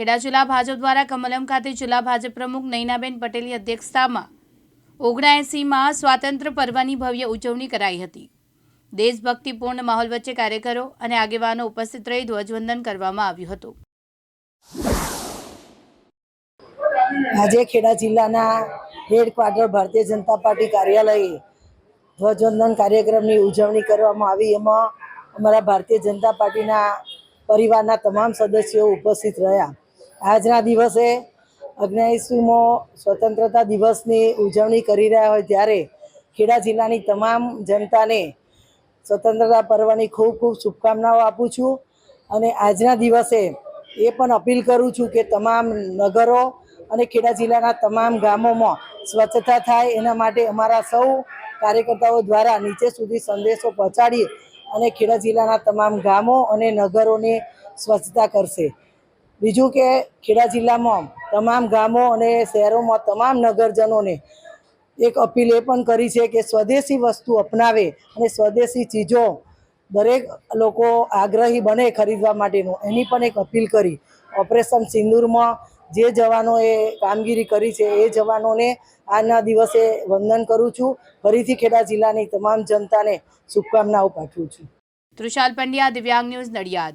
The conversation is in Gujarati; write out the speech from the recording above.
ખેડા જિલ્લા ભાજપ દ્વારા કમલમ ખાતે જિલ્લા ભાજપ પ્રમુખ નૈનાબેન પટેલની અધ્યક્ષતામાં ઓગણએંસીમાં સ્વાતંત્ર્ય પર્વની ભવ્ય ઉજવણી કરાઈ હતી. દેશભક્તિપૂર્ણ માહોલ વચ્ચે કાર્યકરો અને આગેવાનો ઉપસ્થિત રહી ધ્વજવંદન કરવામાં આવ્યું હતું. આજે ખેડા જિલ્લાના head quarter Bharatiya Janata party કાર્યાલયે ધ્વજવંદન કાર્યક્રમની ઉજવણી કરવામાં આવી. એમાં અમારા ભારતીય જનતા પાર્ટીના પરિવારના તમામ સદસ્યો ઉપસ્થિત રહ્યા. આજના દિવસે અગ્નેસીમો સ્વતંત્રતા દિવસની ઉજવણી કરી રહ્યા હોય ત્યારે ખેડા જિલ્લાની તમામ જનતાને સ્વતંત્રતા પર્વની ખૂબ ખૂબ શુભકામનાઓ આપું છું અને આજના દિવસે એ પણ અપીલ કરું છું કે તમામ નગરો અને ખેડા જિલ્લાના તમામ ગામોમાં સ્વચ્છતા થાય એના માટે અમારા સૌ કાર્યકર્તાઓ દ્વારા નીચે સુધી સંદેશો પહોંચાડીએ અને ખેડા જિલ્લાના તમામ ગામો અને નગરોને સ્વચ્છતા કરશે. બીજું કે ખેડા જિલ્લામાં તમામ ગામો અને શહેરોમાં તમામ નગરજનોને એક અપીલ એ પણ કરી છે કે સ્વદેશી વસ્તુ અપનાવે અને સ્વદેશી ચીજો દરેક લોકો આગ્રહી બને ખરીદવા માટેનું. એની પણ એક અપીલ કરી. ઓપરેશન સિંદૂરમાં જે જવાનોએ કામગીરી કરી છે એ જવાનોને આજના દિવસે વંદન કરું છું. ફરીથી ખેડા જિલ્લાની તમામ જનતાને શુભકામનાઓ પાઠવું છું. તૃષાલ પંડ્યા, દિવ્યાંગ ન્યૂઝ નડિયાદ.